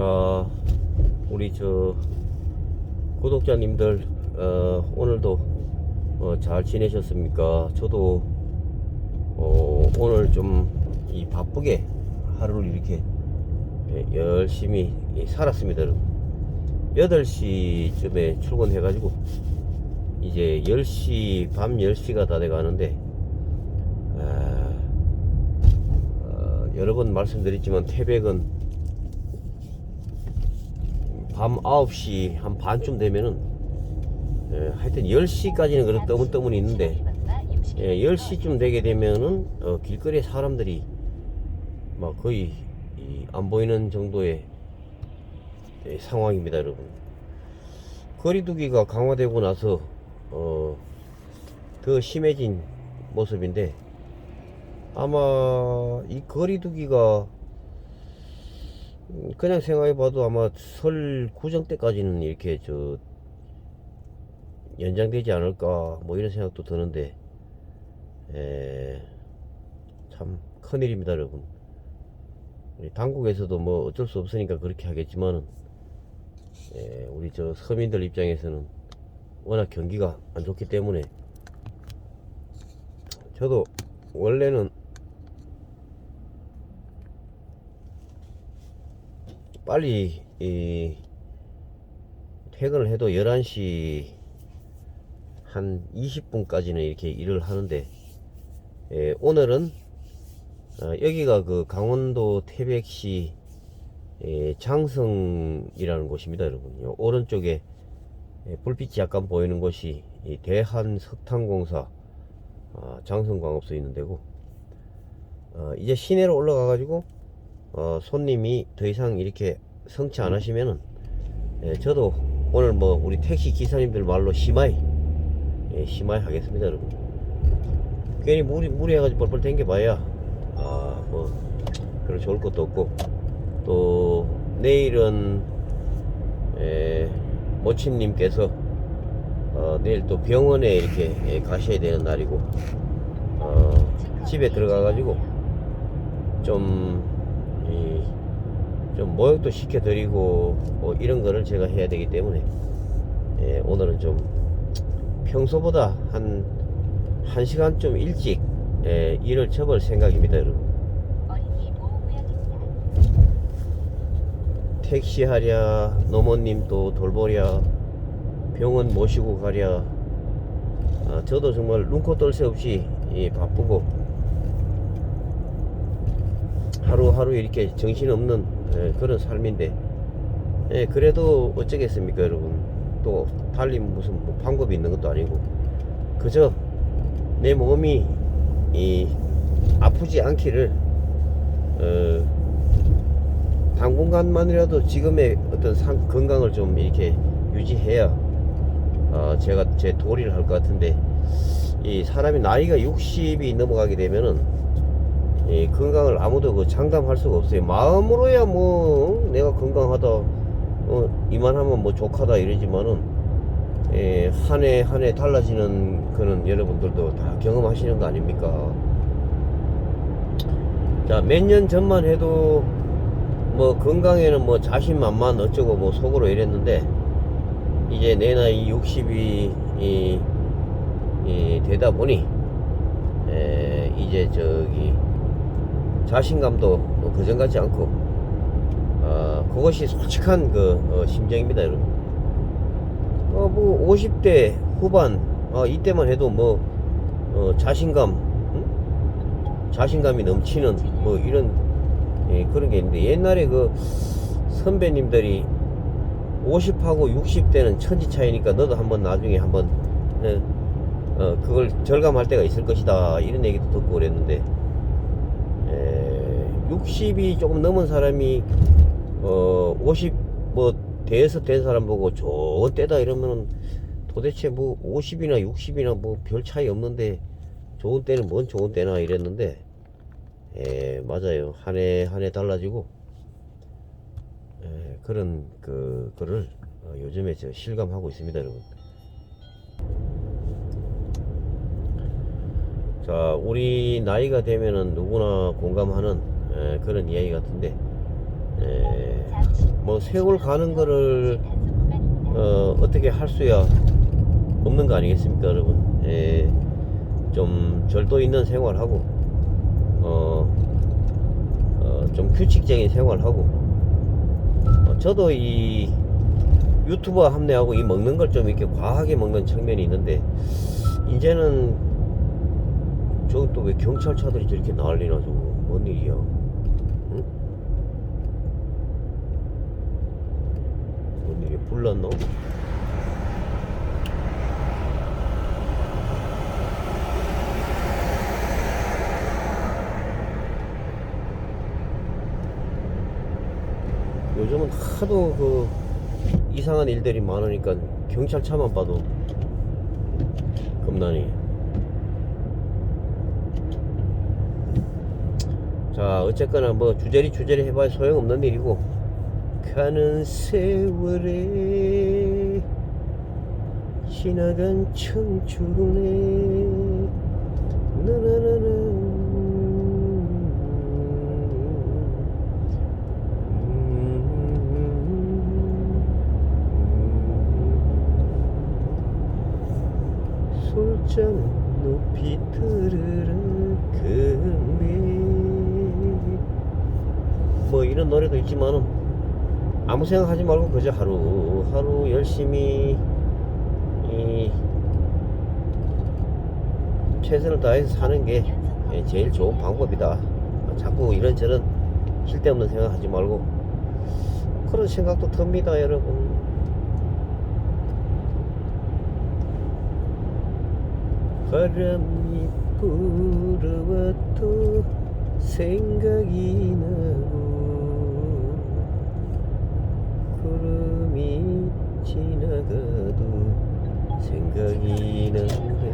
자, 우리 저 구독자님들 어, 오늘도 어, 잘 지내셨습니까? 저도 어, 오늘 좀 이 바쁘게 하루를 이렇게 예, 열심히 예, 살았습니다. 여러분. 8시쯤에 출근해 가지고 이제 10시 밤 10시가 다 돼 가는데 아, 어, 여러 번 말씀드렸지만 태백은 밤 9시 한 반쯤 되면은 예, 하여튼 10시까지는 그런 떠문떠문이 있는데 예, 10시쯤 되게 되면은 어, 길거리에 사람들이 막 거의 이, 안 보이는 정도의 예, 상황입니다 여러분. 거리두기가 강화되고 나서 어, 더 심해진 모습인데 아마 이 거리두기가 음, 그냥 생각해봐도 아마 설 구정 때까지는 이렇게 저 연장되지 않을까 뭐 이런 생각도 드는데 에, 참 큰일입니다 여러분. 우리 당국에서도 뭐 어쩔 수 없으니까 그렇게 하겠지만은 에, 우리 저 서민들 입장에서는 워낙 경기가 안 좋기 때문에 저도 원래는 빨리 이 퇴근을 해도 11시 한 20분까지는 이렇게 일을 하는데 예, 오늘은 어, 여기가 그 강원도 태백시 예, 장성이라는 곳입니다 여러분 요. 오른쪽에 예, 불빛이 약간 보이는 곳이 이 대한석탄공사 아, 장성광업소 있는 데고 어, 이제 시내로 올라가 가지고 어, 손님이 더 이상 이렇게 성취 안 하시면은 예, 저도 오늘 뭐 우리 택시 기사님들 말로 심하이 예, 심하이 하겠습니다 여러분. 괜히 무리 무리해가지고 뻘뻘 댕겨봐야 아 뭐 별로 좋을 것도 없고. 또 내일은 에, 모친님께서 어, 내일 또 병원에 이렇게 예, 가셔야 되는 날이고 어, 집에 들어가가지고 좀, 이, 좀 모욕도 시켜드리고 뭐 이런 거를 제가 해야 되기 때문에 예, 오늘은 좀 평소보다 한, 한 시간 좀 일찍 예, 일을 접을 생각입니다 여러분 어린이 보호구역입니다. 택시 하랴 노모님 또 돌보랴 병원 모시고 가랴 아, 저도 정말 눈코 뜰 새 없이 예, 바쁘고 하루하루 이렇게 정신없는 예, 그런 삶인데. 예, 그래도 어쩌겠습니까 여러분. 또 달리면 무슨 뭐 방법이 있는 것도 아니고. 그저 내 몸이 이 아프지 않기를 어, 당분간만이라도 지금의 어떤 상, 건강을 좀 이렇게 유지해야 어, 제가 제 도리를 할 것 같은데 이 사람이 나이가 60이 넘어가게 되면은 이 건강을 아무도 그 장담할 수가 없어요. 마음으로야 뭐 내가 건강하다 어, 이만하면 뭐 족하다 이러지만은 예, 한해 한 해 달라지는 그런 여러분들도 다 경험하시는 거 아닙니까? 자, 몇 년 전만 해도 뭐 건강에는 뭐 자신만만 어쩌고 뭐 속으로 이랬는데 이제 내 나이 60이 이, 이 되다 보니 에, 이제 저기 자신감도 그전 같지 않고 어, 그것이 솔직한 그 어, 심정입니다 여러분 어, 뭐 50대 후반 어, 이때만 해도 뭐 어, 자신감 응? 자신감이 넘치는 뭐 이런 예, 그런 게 있는데 옛날에 그 선배님들이 50하고 60대는 천지 차이니까 너도 한번 나중에 한번 예, 어, 그걸 절감할 때가 있을 것이다 이런 얘기도 듣고 그랬는데 에, 60이 조금 넘은 사람이 어, 50뭐 대에서 된 사람 보고 좋은 때다 이러면은 도대체 뭐 50이나 60이나 뭐 별 차이 없는데 좋은 때는 뭔 좋은 때나 이랬는데 예, 맞아요. 한 해 한 해 달라지고 예, 그런 그 거를 어, 요즘에 저 실감하고 있습니다, 여러분. 자, 우리 나이가 되면은 누구나 공감하는 예, 그런 이야기 같은데 에, 뭐 세월 가는 거를 어, 어떻게 할 수야 없는 거 아니겠습니까, 여러분? 예, 좀 절도 있는 생활하고, 어, 어, 좀 규칙적인 생활하고, 어, 저도 이 유튜버 합리하고 이 먹는 걸 좀 이렇게 과하게 먹는 측면이 있는데, 이제는 저기 또 왜 경찰차들이 저렇게 난리나 저거 뭔 일이야? 응? 불났노? 요즘은 하도 그 이상한 일들이 많으니까 경찰차만 봐도 겁나니. 자, 어쨌거나 뭐 주저리 주저리 해봐야 소용없는 일이고 가는 세월에 지나간 청춘에 나나나나. 술잔 높이 들으르그네 뭐 이런 노래도 있지만은 아무 생각하지 말고 그저 하루 하루 열심히 이 최선을 다해서 사는 게 예, 제일 좋은 방법이다. 자꾸 이런저런 쓸데없는 생각하지 말고 그런 생각도 듭니다, 여러분. 바람이 불어와도 생각이 나고 구름이 지나가도 생각이 난다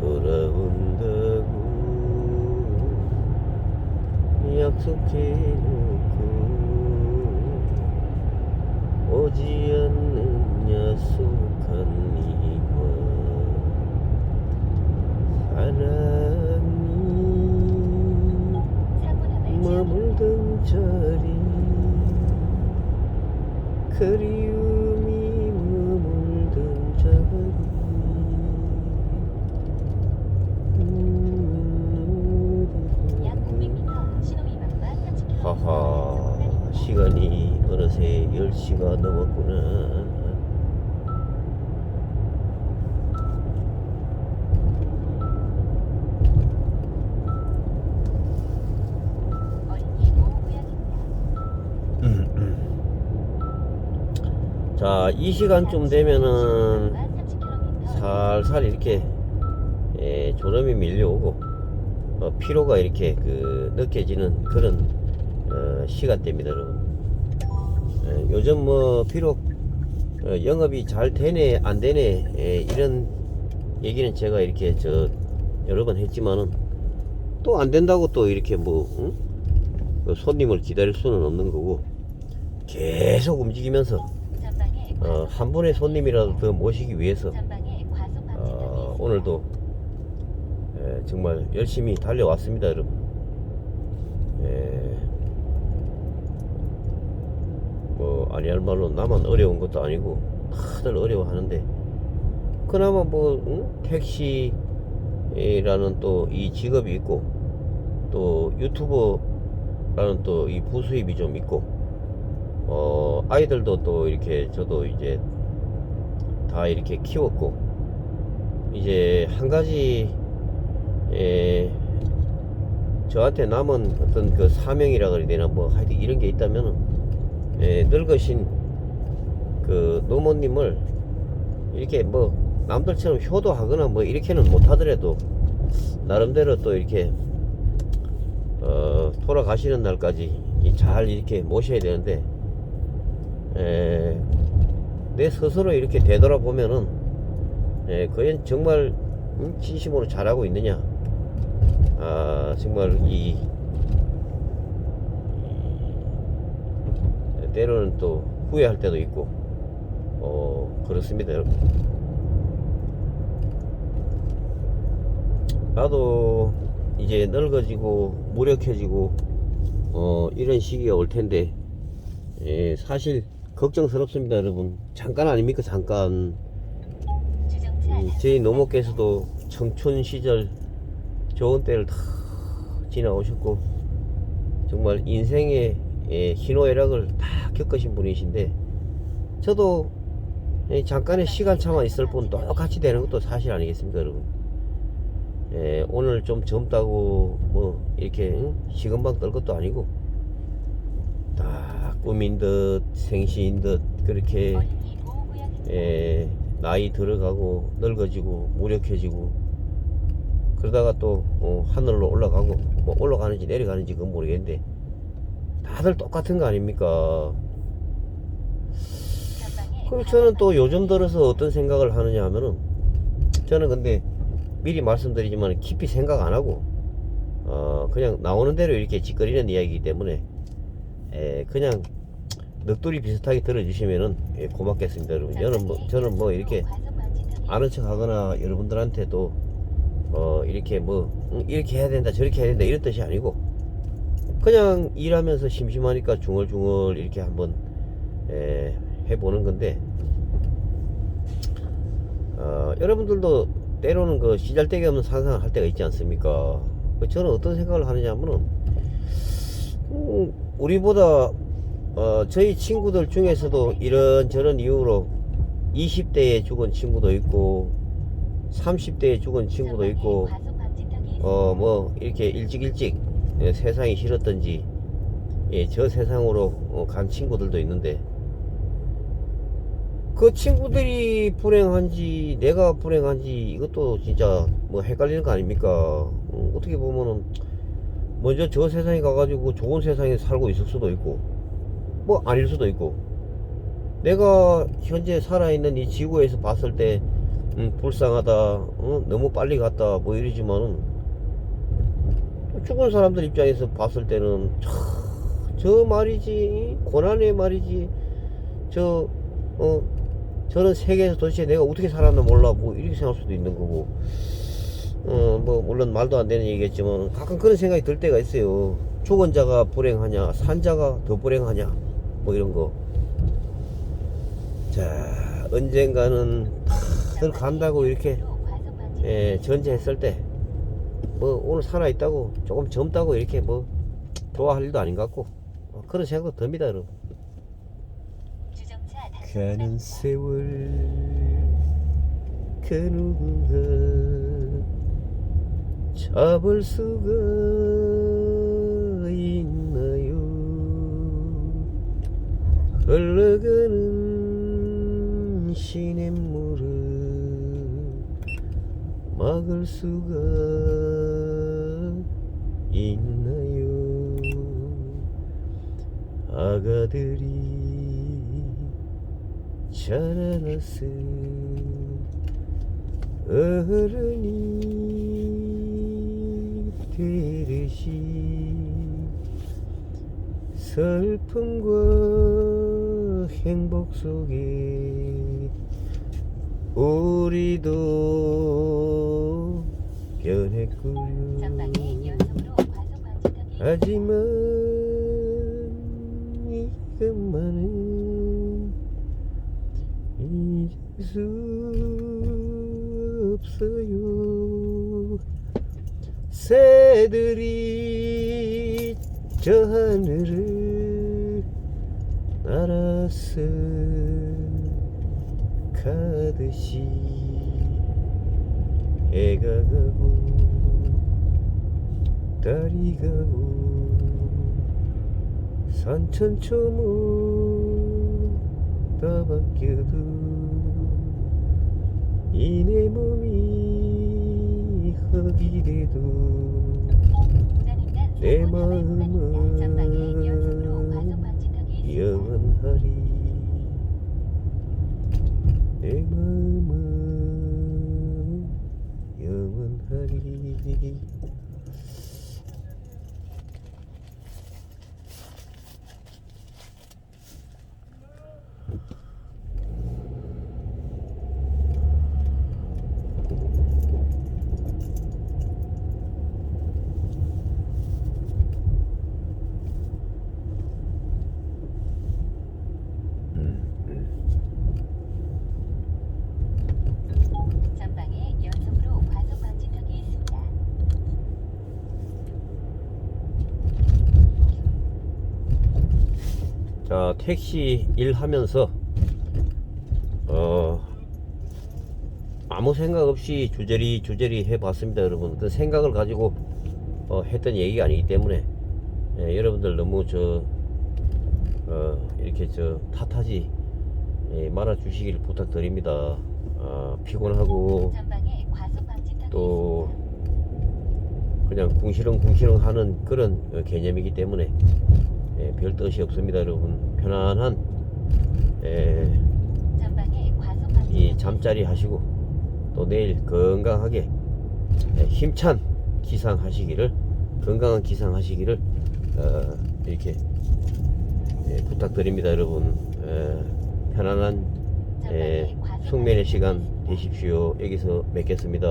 돌아온다고 약속해놓고 어느새 10시가 넘었구나 어린이 보호구역입니다. 자, 이 시간쯤 되면은 30km 살살 이렇게 예, 졸음이 밀려오고 어, 피로가 이렇게 그 느껴지는 그런 어, 시간대입니다, 여러분. 예, 요즘 뭐 비록 어, 영업이 잘 되네 안 되네 예, 이런 얘기는 제가 이렇게 저 여러 번 했지만은 또 안 된다고 또 이렇게 뭐 응? 그 손님을 기다릴 수는 없는 거고 계속 움직이면서 어, 한 분의 손님이라도 더 모시기 위해서 어, 오늘도 예, 정말 열심히 달려왔습니다, 여러분. 예, 뭐 아니할 말로 나만 어려운 것도 아니고 다들 어려워하는데 그나마 뭐 응? 택시라는 또 이 직업이 있고 또 유튜버라는 또 이 부수입이 좀 있고 어 아이들도 또 이렇게 저도 이제 다 이렇게 키웠고 이제 한 가지 에, 저한테 남은 어떤 그 사명이라 그래야 되나 뭐 하여튼 이런 게 있다면은 에, 늙으신 그 노모님을 이렇게 뭐 남들처럼 효도하거나 뭐 이렇게는 못하더라도 나름대로 또 이렇게 어, 돌아가시는 날까지 이잘 이렇게 모셔야 되는데 에, 내 스스로 이렇게 되돌아보면은 에, 그연 정말 음, 진심으로 잘하고 있느냐? 아 정말 이, 이 때로는 또 후회할 때도 있고 어 그렇습니다 여러분 나도 이제 늙어지고 무력해지고 어, 이런 시기가 올 텐데, 예, 사실 걱정스럽습니다, 여러분. 잠깐 아닙니까, 잠깐. 음, 저희 노모께서도 청춘 시절 좋은 때를 다 지나오셨고, 정말 인생의 예, 희노애락을 다 겪으신 분이신데, 저도 예, 잠깐의 시간차만 있을 뿐 똑같이 되는 것도 사실 아니겠습니까, 여러분? 예, 오늘 좀 젊다고 뭐 이렇게 응? 시금방 떨 것도 아니고 다 꿈인 듯 생시인 듯 그렇게. 예, 나이 들어가고 늙어지고 무력해지고 그러다가 또 어, 하늘로 올라가고 뭐 올라가는지 내려가는지 그건 모르겠는데 다들 똑같은 거 아닙니까? 그럼 저는 또 요즘 들어서 어떤 생각을 하느냐 하면은 저는 근데 미리 말씀드리지만 깊이 생각 안 하고 어 그냥 나오는 대로 이렇게 짓거리는 이야기이기 때문에 에 그냥 넋두리 비슷하게 들어주시면은 예, 고맙겠습니다 여러분 저는 뭐 저는 뭐 이렇게 아는 척 하거나 여러분들한테도 어 이렇게 뭐 응, 이렇게 해야 된다 저렇게 해야 된다 이런 뜻이 아니고 그냥 일하면서 심심하니까 중얼중얼 이렇게 한번 에, 해보는 건데 어, 여러분들도 때로는 그 시잘데기 없는 상상을 할 때가 있지 않습니까? 그 저는 어떤 생각을 하느냐 하면은 음, 우리보다 어, 저희 친구들 중에서도 이런저런 이유로 20대에 죽은 친구도 있고 30대에 죽은 친구도 있고 어 뭐 이렇게 일찍 일찍 예, 세상이 싫었던지 예, 저 세상으로 어, 간 친구들도 있는데 그 친구들이 불행한지 내가 불행한지 이것도 진짜 뭐 헷갈리는 거 아닙니까? 어, 어떻게 보면은 먼저 저 세상에 가가지고 좋은 세상에 살고 있을 수도 있고 뭐 아닐 수도 있고 내가 현재 살아있는 이 지구에서 봤을 때 음, 불쌍하다 어, 너무 빨리 갔다 뭐 이러지만은 죽은 사람들 입장에서 봤을 때는 차, 저 말이지 고난의 말이지 저 어, 저는 세계에서 도대체 내가 어떻게 살았나 몰라 뭐 이렇게 생각할 수도 있는 거고. 어, 뭐 물론 말도 안 되는 얘기겠지만 가끔 그런 생각이 들 때가 있어요. 죽은 자가 불행하냐 산 자가 더 불행하냐 뭐 이런 거자 언젠가는 다들 간다고 이렇게 예, 전제했을 때, 뭐, 오늘 살아있다고, 조금 젊다고 이렇게 뭐, 좋아할 일도 아닌 것 같고, 어, 그런 생각도 듭니다, 여러분. 가는. 세월, 그 누군가, 잡을 수가 있나요? 흘러가는 시냇물을 막을 수가 있나요? 아가들이 자라났을 어른이 되듯이 슬픔과 행복 속에 우리도 변했구려. 방지턱이 하지만 이것만은 잊을 수 없어요. 새들이 저 하늘을 날아서 가듯이 해가 가고 달이 가고 산천초목 다 바뀌어도 이 내 몸이 흙이 돼도 내 마음은. 영원하리 내 마음은 영원하리 자 택시 일하면서 어 아무 생각 없이 주저리 주저리 해봤습니다 여러분. 그 생각을 가지고 어, 했던 얘기가 아니기 때문에 예, 여러분들 너무 저 어, 이렇게 저 탓하지 예, 말아 주시길 부탁드립니다. 아, 피곤하고 또 그냥 궁시렁궁시렁 하는 그런 어, 개념이기 때문에 예, 별 뜻이 없습니다 여러분. 편안한 예, 이 잠자리 하시고 또 내일 건강하게 예, 힘찬 기상 하시기를 건강한 기상 하시기를 어, 이렇게 예, 부탁드립니다 여러분. 예, 편안한 예, 숙면의 시간. 되십시오. 여기서 맺겠습니다